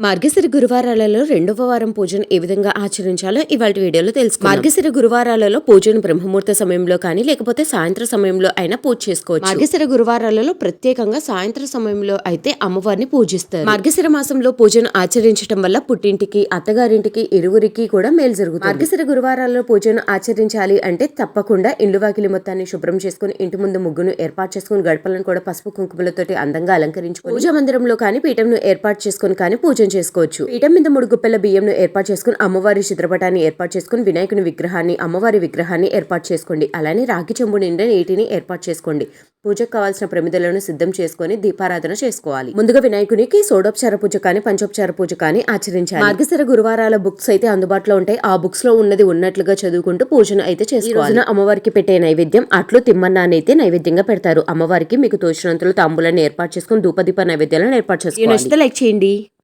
మార్గశిర గురువారాలలో రెండవ వారం పూజను ఏ విధంగా ఆచరించాలో ఇవాళ వీడియోలో తెలుసు మార్గశిర గురువారాలలో పూజను బ్రహ్మముహూర్త సమయంలో కానీ లేకపోతే సాయంత్రం సమయంలో అయినా పూజ చేసుకోవచ్చు. మార్గశిర గురువారాలలో ప్రత్యేకంగా సాయంత్రం సమయంలో అయితే అమ్మవారిని పూజిస్తారు. మార్గశిర మాసంలో పూజను ఆచరించడం వల్ల పుట్టింటికి అత్తగారింటికి ఇరువురికి కూడా మేలు జరుగుతుంది. మార్గశిర గురువారాలలో పూజను ఆచరించాలి అంటే తప్పకుండా ఇండ్లు వాకిలి మొత్తాన్ని శుభ్రం చేసుకుని ఇంటి ముందు ముగ్గును ఏర్పాటు చేసుకుని గడపలను కూడా పసుపు కుంకుమలతోటి అందంగా అలంకరించుకుని పూజా మందిరంలో కానీ పీఠంను ఏర్పాటు చేసుకుని కానీ పూజ చేసుకోవచ్చు. పీఠం మీద మూడు గుప్పెల బియ్యంను ఏర్పాటు చేసుకుని అమ్మవారి చిత్రపటాన్ని ఏర్పాటు చేసుకుని వినాయకుని విగ్రహాన్ని అమ్మవారి విగ్రహాన్ని ఏర్పాటు చేసుకోండి. అలానే రాగి చెంబు నిండా నీటిని ఏర్పాటు చేసుకోండి. పూజకు కావాల్సిన ప్రమిదలను సిద్ధం చేసుకుని దీపారాధన చేసుకోవాలి. ముందుగా వినాయకునికి సోడోపచార పూజ కానీ పంచోపచార పూజ కానీ ఆచరించాలి. మార్గశిర గురువారాల బుక్స్ అయితే అందుబాటులో ఉంటాయి. ఆ బుక్స్లో ఉన్నది ఉన్నట్లుగా చదువుకుంటూ పూజను అయితే చేసుకోవాలి. రోజున అమ్మవారికి పెట్టే నైవేద్యం అట్లు తిమ్మన్నాన్ని అయితే నైవేద్యంగా పెడతారు. అమ్మవారికి మీకు తోచినంతలో తాంబూలాన్ని ఏర్పాటు చేసుకుని ధూపదీప నైవేద్యాలను ఏర్పాటు చేసుకోవాలి. లైక్ చేయండి.